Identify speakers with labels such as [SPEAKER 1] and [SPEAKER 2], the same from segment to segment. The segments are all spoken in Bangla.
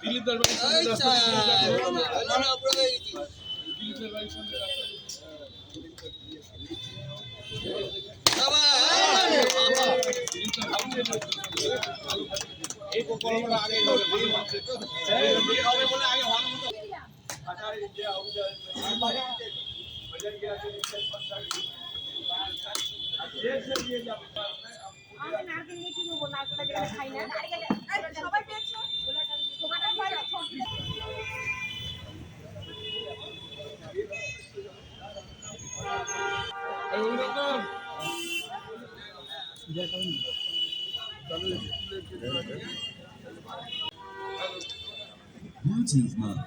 [SPEAKER 1] দিলীপদার বাড়ির সামনে রাস্তা দিলীপদার বাড়ির সামনে রাস্তা
[SPEAKER 2] আমরা নারকেল নিয়ে কি করব? নারকেলটা খাই না। সবাই পেয়েছ? দোকানটা পাই না, সব
[SPEAKER 1] এই অভিনন্দন
[SPEAKER 3] Bluetooth mode.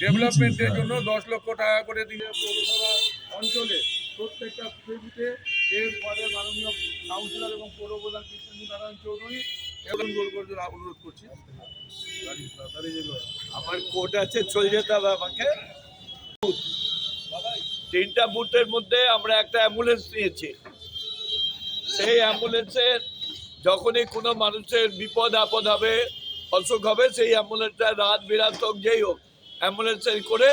[SPEAKER 1] ডেভেলপমেন্টের জন্য দশ লক্ষ টাকা করে দিলে পৌরসভা অঞ্চলে প্রত্যেকটা এর পদের মাননীয় কাউন্সিলর এবং পৌর প্রধান নারায়ণ চৌধুরী এবং গোল অনুরোধ করছি।
[SPEAKER 4] আমার কোর্ট আছে, চলে যেতে হবে আমাকে। তিনটা বুথের মধ্যে আমরা একটা অ্যাম্বুলেন্স নিয়েছি। সেই অ্যাম্বুলেন্সের যখনই কোনো মানুষের বিপদ, আপদ হবে, অসুখ হবে, সেই অ্যাম্বুলেন্সটা রাত, বিরাত হোক, যেই হোক অ্যাম্বুলেন্সে করে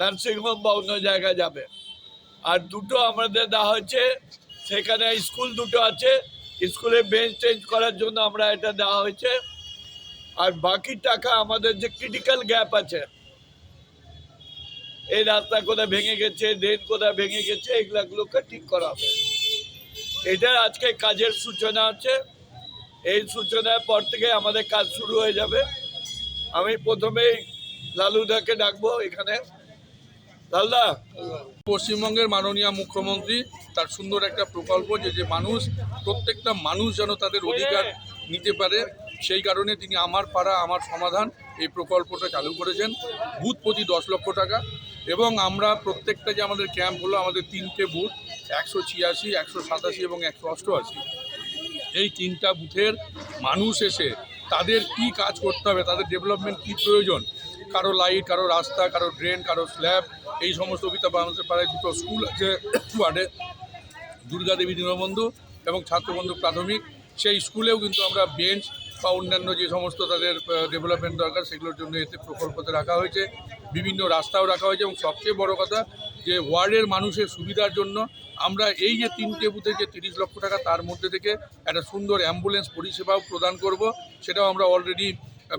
[SPEAKER 4] নার্সিংহোম বা অন্য জায়গায় যাবে। আর দুটো আমাদের দেওয়া হয়েছে, সেখানে স্কুল দুটো আছে, স্কুলে বেঞ্চ চেঞ্জ করার জন্য আমরা এটা দেওয়া হয়েছে। আর বাকি টাকা আমাদের যে ক্রিটিক্যাল গ্যাপ আছে, এই রাস্তা কোথায় ভেঙে গেছে ড্রেন কোথায় ভেঙে গেছে, এগুলাগুলোকে ঠিক করা হবে। এটার আজকে কাজের সূচনা আছে। এই সূচনার পর থেকে আমাদের কাজ শুরু হয়ে যাবে। আমি প্রথমেই লালুদাকে ডাকবো এখানে। লালদা,
[SPEAKER 1] পশ্চিমবঙ্গের মাননীয় মুখ্যমন্ত্রী, তার সুন্দর একটা প্রকল্প যে যে মানুষ, প্রত্যেকটা মানুষ যেন তাদের অধিকার নিতে পারে, সেই কারণে তিনি আমার পাড়া, আমার সমাধান এই প্রকল্পটা চালু করেছেন, বুথ প্রতি দশ লক্ষ টাকা। এবং আমরা প্রত্যেকটা যে আমাদের ক্যাম্প হলো, আমাদের তিনটে বুথ, একশো ছিয়াশি, একশো সাতাশি এবং একশো অষ্টআশি। এই তিনটা বুথের মানুষ এসে তাদের কি কাজ করতে হবে, তাদের ডেভেলপমেন্ট কি প্রয়োজন? কারও লাইট, কারও রাস্তা, কারও ড্রেন, কারও স্ল্যাব এই সমস্ত অভিতা মানুষের পাড়ায় দুটো স্কুল আছে, ওয়ার্ডে দুর্গাদেবী দীনবন্ধু এবং ছাত্রবন্ধু প্রাথমিক। সেই স্কুলেও কিন্তু আমরা বেঞ্চ বা অন্যান্য যে সমস্ত তাদের ডেভেলপমেন্ট দরকার, সেগুলোর জন্য এতে প্রকল্পতে রাখা হয়েছে। বিভিন্ন রাস্তাও রাখা হয়েছে এবং সবচেয়ে বড় কথা যে ওয়ার্ডের মানুষের সুবিধার জন্য আমরা এই যে তিনটে বুথে যে তিরিশ লক্ষ টাকা তার মধ্যে থেকে একটা সুন্দর অ্যাম্বুলেন্স পরিষেবাও প্রদান করব, সেটাও আমরা অলরেডি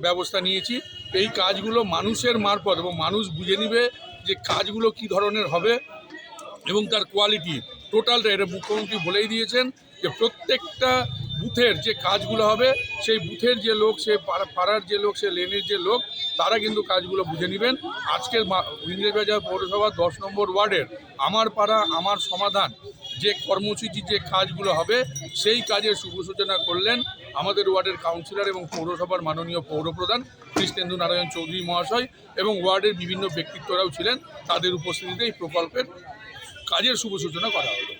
[SPEAKER 1] ব্যবস্থা নিয়েছি। এই কাজগুলো মানুষের মারফত এবং মানুষ বুঝে নিবে যে কাজগুলো কি ধরনের হবে এবং তার কোয়ালিটি টোটালটা এটা মুখ্যমন্ত্রী বলেই দিয়েছেন যে প্রত্যেকটা বুথের যে কাজগুলো হবে, সেই বুথের যে লোক, সে পাড়া- পাড়ার যে লোক, সে লেনের যে লোক, তারা কিন্তু কাজগুলো বুঝে নেবেন। আজকের ইংরেজবাজার পৌরসভা দশ নম্বর ওয়ার্ডের আমার পাড়া, আমার সমাধান যে কর্মসূচি, যে কাজগুলো হবে, সেই কাজের শুভ সূচনা করলেন আমাদের ওয়ার্ডের কাউন্সিলর এবং পৌরসভার মাননীয় পৌরপ্রধান কৃষ্ণেন্দু নারায়ণ চৌধুরী মহাশয় এবং ওয়ার্ডের বিভিন্ন ব্যক্তিত্বরাও ছিলেন। তাদের উপস্থিতিতে এই প্রকল্পের কাজের শুভ সূচনা করা হলো।